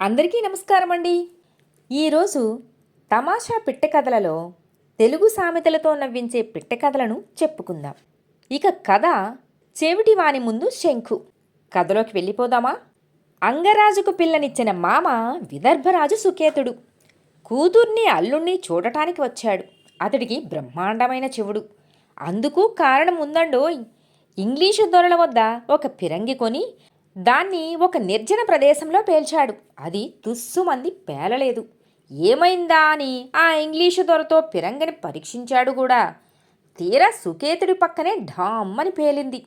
అందరికీ నమస్కారం అండి ఈరోజు తమాషా పిట్ట కథలలో తెలుగు సామెతలతో నవ్వించే పిట్ట కథలను చెప్పుకుందాం. ఇక కథ చెవిటి వాని ముందు శంఖు. కథలోకి వెళ్ళిపోదామా? అంగరాజుకు పిల్లనిచ్చిన మామ విదర్భరాజు సుకేతుడు. కూతుర్ని అల్లుణ్ణి చూడటానికి వచ్చాడు. అతడికి బ్రహ్మాండమైన చెవుడు. అందుకు కారణం ఉందండోయ్. ఇంగ్లీషు దొరల వద్ద ఒక పిరంగి కొని దాన్ని ఒక నిర్జన ప్రదేశంలో పేల్చాడు. అది తుస్సుమంది పేలలేదు. ఏమైందా అని ఆ ఇంగ్లీషు దొరతో పిరంగిని పరీక్షించాడు కూడా. తీరా సుకేతుడి పక్కనే ఢామ్మని పేలింది.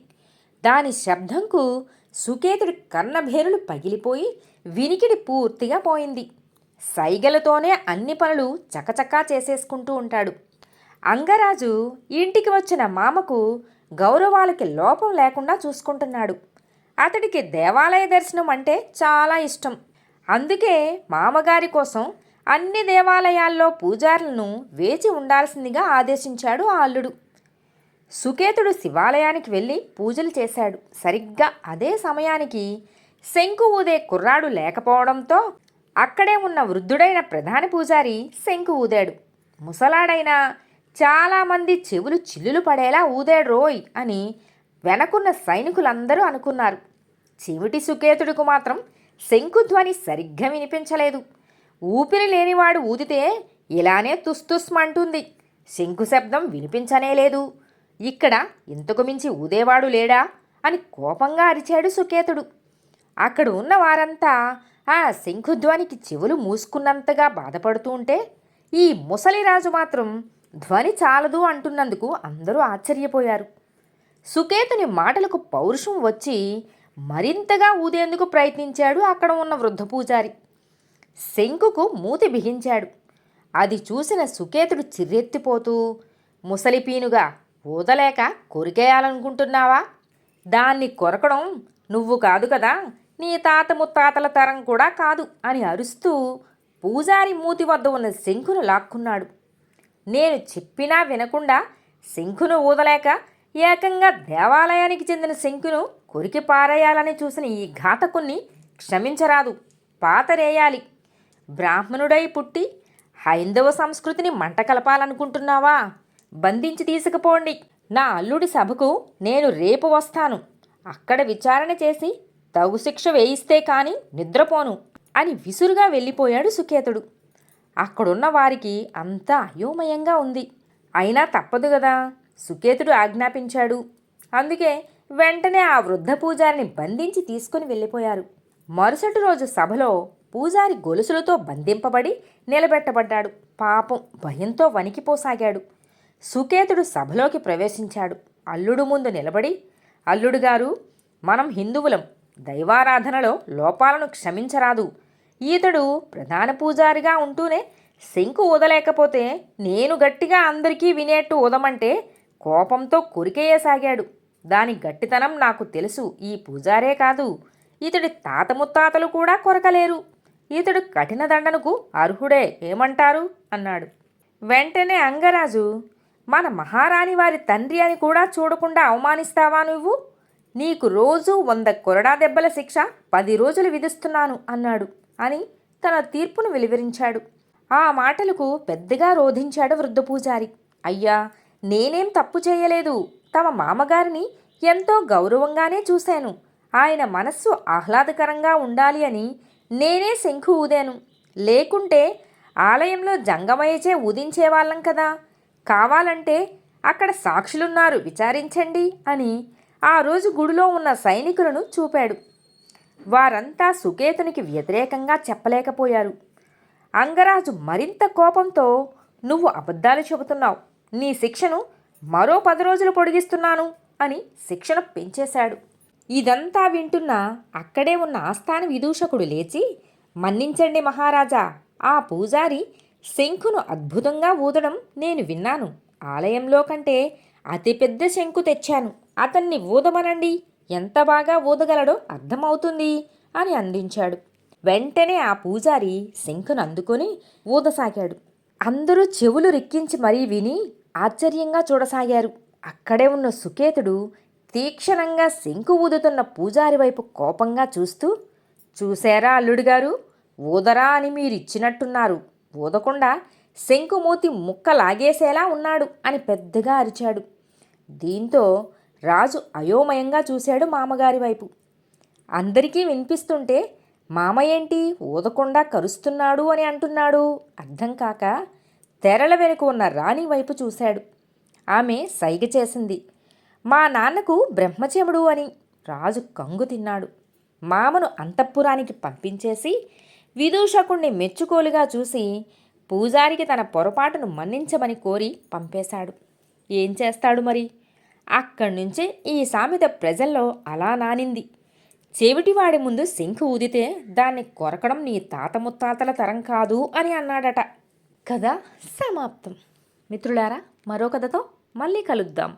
దాని శబ్దంకు సుకేతుడి కర్ణభేరులు పగిలిపోయి వినికిడి పూర్తిగా పోయింది. సైగలతోనే అన్ని పనులు చకచకా చేసేసుకుంటూ ఉంటాడు. అంగరాజు ఇంటికి వచ్చిన మామకు గౌరవాలకి లోపం లేకుండా చూసుకుంటున్నాడు. అతడికి దేవాలయ దర్శనం అంటే చాలా ఇష్టం. అందుకే మామగారి కోసం అన్ని దేవాలయాల్లో పూజారులను వేచి ఉండాల్సిందిగా ఆదేశించాడు ఆ అల్లుడు. సుకేతుడు శివాలయానికి వెళ్ళి పూజలు చేశాడు. సరిగ్గా అదే సమయానికి శంకు ఊదే కుర్రాడు లేకపోవడంతో అక్కడే ఉన్న వృద్ధుడైన ప్రధాన పూజారి శంకు ఊదాడు. ముసలాడైనా చాలామంది చెవులు చిల్లులు పడేలా ఊదాడు రోయ్ అని వెనకున్న సైనికులందరూ అనుకున్నారు. చెవిటి సుకేతుడికి మాత్రం శంకుధ్వని సరిగ్గా వినిపించలేదు. ఊపిరి లేనివాడు ఊదితే ఇలానే తుస్తుస్మంటుంది శంకు శబ్దం వినిపించనే లేదు. ఇక్కడ ఇంతకు మించి ఊదేవాడు లేడా? అని కోపంగా అరిచాడు సుకేతుడు. అక్కడ ఉన్న వారంతా ఆ శంఖుధ్వనికి చెవులు మూసుకున్నంతగా బాధపడుతూ ఉంటే ఈ ముసలిరాజు మాత్రం ధ్వని చాలదు అంటున్నందుకు అందరూ ఆశ్చర్యపోయారు. సుకేతుని మాటలకు పౌరుషం వచ్చి మరింతగా ఊదేందుకు ప్రయత్నించాడు అక్కడ ఉన్న వృద్ధ పూజారి. శంకుకు మూతి బిగించాడు. అది చూసిన సుకేతుడు చిర్రెత్తిపోతూ ముసలిపీనుగా ఊదలేక కొరికేయాలనుకుంటున్నావా? దాన్ని కొరకడం నువ్వు కాదు కదా నీ తాత ముత్తాతల తరం కూడా కాదు అని అరుస్తూ పూజారి మూతి వద్ద ఉన్న శంకును లాక్కున్నాడు. నేను చెప్పినా వినకుండా శంకును ఊదలేక ఏకంగా దేవాలయానికి చెందిన శంకును కొరికి పారేయాలని చూసిన ఈ ఘాతకుణ్ణి క్షమించరాదు పాతరేయాలి. బ్రాహ్మణుడై పుట్టి హైందవ సంస్కృతిని మంట కలపాలనుకుంటున్నావా? బంధించి తీసుకుపోండి. నా అల్లుడి సభకు నేను రేపు వస్తాను. అక్కడ విచారణ చేసి తగు శిక్ష వేయిస్తే కాని నిద్రపోను అని విసురుగా వెళ్ళిపోయాడు సుకేతుడు. అక్కడున్న వారికి అంతా అయోమయంగా ఉంది. అయినా తప్పదు కదా సుకేతుడు ఆజ్ఞాపించాడు. అందుకే వెంటనే ఆ వృద్ధ పూజారిని బంధించి తీసుకుని వెళ్ళిపోయారు. మరుసటి రోజు సభలో పూజారి గొలుసులతో బంధింపబడి నిలబెట్టబడ్డాడు. పాపం భయంతో వణికిపోసాగాడు. సుకేతుడు సభలోకి ప్రవేశించాడు. అల్లుడు ముందు నిలబడి అల్లుడు గారు మనం హిందువులం. దైవారాధనలో లోపాలను క్షమించరాదు. ఈతడు ప్రధాన పూజారిగా ఉంటూనే శంకు ఊదలేకపోతే నేను గట్టిగా అందరికీ వినేట్టు ఊదమంటే కోపంతో కొరికేయసాగాడు. దాని గట్టితనం నాకు తెలుసు ఈ పూజారే కాదు. ఇతడి తాత ముత్తాతలు కూడా కొరకలేరు. ఇతడు కఠిన దండనకు అర్హుడే ఏమంటారు? అన్నాడు. వెంటనే అంగరాజు మన మహారాణి వారి తండ్రి అని కూడా చూడకుండా అవమానిస్తావా నువ్వు? నీకు రోజు వంద కొరడా దెబ్బల శిక్ష పది రోజులు విధిస్తున్నాను అన్నాడు అని తన తీర్పును వెలువరించాడు. ఆ మాటలకు పెద్దగా రోధించాడు వృద్ధ పూజారి. అయ్యా నేనేం తప్పు చేయలేదు. తమ మామగారిని ఎంతో గౌరవంగానే చూశాను. ఆయన మనస్సు ఆహ్లాదకరంగా ఉండాలి అని నేనే శంఖు ఊదాను. లేకుంటే ఆలయంలో జంగమయ్యచే ఊదించేవాళ్ళం కదా. కావాలంటే అక్కడ సాక్షులున్నారు విచారించండి అని ఆ రోజు గుడిలో ఉన్న సైనికులను చూపాడు. వారంతా సుకేతునికి వ్యతిరేకంగా చెప్పలేకపోయారు. అంగరాజు మరింత కోపంతో నువ్వు అబద్ధాలు చెబుతున్నావు. నీ శిక్షను మరో పది రోజులు పొడిగిస్తున్నాను అని శిక్షణ పెంచేశాడు. ఇదంతా వింటున్న అక్కడే ఉన్న ఆస్థాన విదూషకుడు లేచి మన్నించండి మహారాజా ఆ పూజారి శంఖును అద్భుతంగా ఊదడం నేను విన్నాను. ఆలయంలో కంటే అతిపెద్ద శంకు తెచ్చాను. అతన్ని ఊదమనండి. ఎంత బాగా ఊదగలడో అర్థమవుతుంది అని అందించాడు. వెంటనే ఆ పూజారి శంఖును అందుకొని ఊదసాగాడు. అందరూ చెవులు రిక్కించి మరీ విని ఆశ్చర్యంగా చూడసాగారు. అక్కడే ఉన్న సుకేతుడు తీక్షణంగా శంకు ఊదుతున్న పూజారి వైపు కోపంగా చూస్తూ చూశారా అల్లుడు గారు? ఊదరా అని మీరిచ్చినట్టున్నారు. ఊదకుండా శంకుమూతి ముక్క లాగేసేలా ఉన్నాడు అని పెద్దగా అరిచాడు. దీంతో రాజు అయోమయంగా చూశాడు మామగారి వైపు. అందరికీ వినిపిస్తుంటే మామ ఏంటి? ఊదకుండా కరుస్తున్నాడు అని అంటున్నాడు. అర్థం కాక తెరల వెనుక ఉన్న రాణి వైపు చూశాడు. ఆమె సైగ చేసింది. మా నాన్నకు బ్రహ్మచముడు అని రాజు కంగు తిన్నాడు. మామను అంతఃపురానికి పంపించేసి విదూషకుణ్ణి మెచ్చుకోలుగా చూసి పూజారికి తన పొరపాటును మన్నించమని కోరి పంపేశాడు. ఏం చేస్తాడు మరి? అక్కడి నుంచే ఈ సామెత ప్రజల్లో అలా నానింది. చెవిటివాడి ముందు శంఖు ఊదితే దాన్ని కొరకడం నీ తాత ముత్తాతల తరం కాదు అని అన్నాడట. కథ సమాప్తం. మిత్రులారా మరో కథతో మళ్ళీ కలుద్దాం.